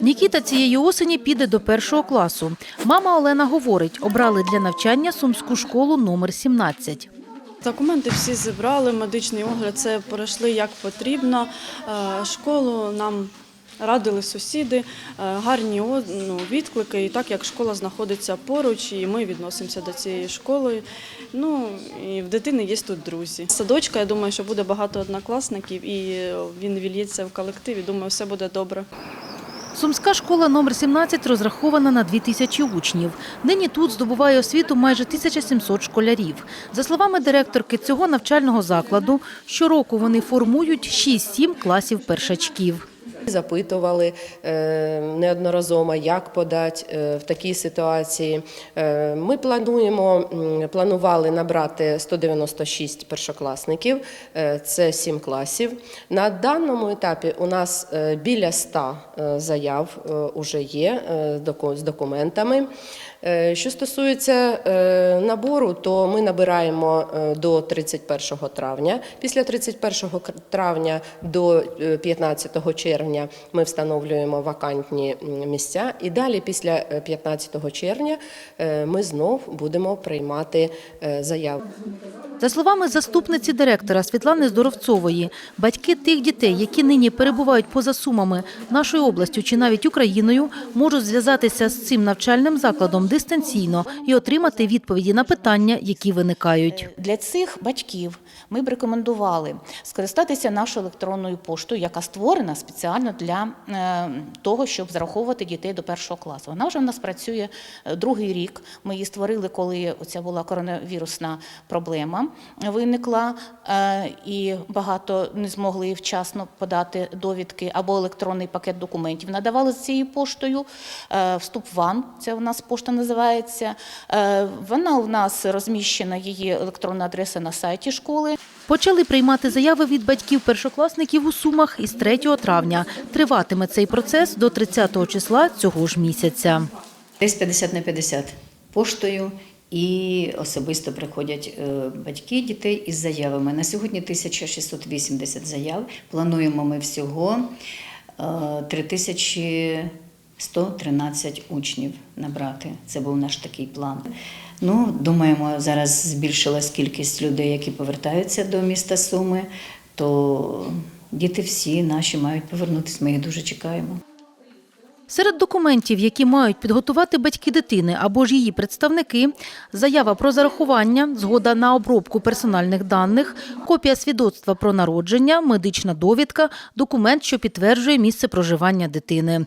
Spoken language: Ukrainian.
Нікіта цієї осені піде до першого класу. Мама Олена говорить, обрали для навчання сумську школу номер 17. Документи всі зібрали, медичний огляд це пройшли як потрібно. Е, Школу нам радили сусіди, е, гарні ну, відклики. І так як школа знаходиться поруч, і ми відносимося до цієї школи. Ну і в дитини є тут друзі. Садочка, я думаю, що буде багато однокласників, і він вільється в колективі. Думаю, все буде добре. Сумська школа номер 17 розрахована на 2 тисячі учнів. Нині тут здобуває освіту майже 1700 школярів. За словами директорки цього навчального закладу, щороку вони формують 6-7 класів першачків. Запитували е, неодноразово, як подати е, в такій ситуації. Е, Ми плануємо, планували набрати 196 першокласників, це 7 класів. На даному етапі у нас біля 100 е, заяв вже є з документами. Що стосується набору, то ми набираємо до 31 травня. Після 31 травня до е, 15 червня ми встановлюємо вакантні місця. І далі, після е, 15 червня, е, ми знов будемо приймати е, заяви. За словами заступниці директора Світлани Здоровцової, батьки тих дітей, які нині перебувають поза Сумами, нашою областю чи навіть Україною, можуть зв'язатися з цим навчальним закладом дистанційно і отримати відповіді на питання, які виникають. Для цих батьків ми б рекомендували скористатися нашою електронною поштою, яка створена спеціально для е, того, щоб зараховувати дітей до першого класу. Вона вже в нас працює е, другий рік. Ми її створили, коли оця була коронавірусна проблема виникла, е, і багато не змогли вчасно подати довідки або електронний пакет документів. Надавали з цією поштою. Вступ ван, це у нас пошта називається. Вона у нас розміщена, її електронна адреса на сайті школи. Почали приймати заяви від батьків першокласників у Сумах із 3 травня. Триватиме цей процес до 30 числа цього ж місяця. Десь 50 на 50 поштою і особисто приходять е, батьки дітей із заявами. На сьогодні 1680 заяв. Плануємо ми всього е, 3000 113 учнів набрати. Це був наш такий план. Ну, Думаємо, зараз збільшилась кількість людей, які повертаються до міста Суми, то діти всі наші мають повернутися, ми їх дуже чекаємо. Серед документів, які мають підготувати батьки дитини або ж її представники, заява про зарахування, згода на обробку персональних даних, копія свідоцтва про народження, медична довідка, документ, що підтверджує місце проживання дитини.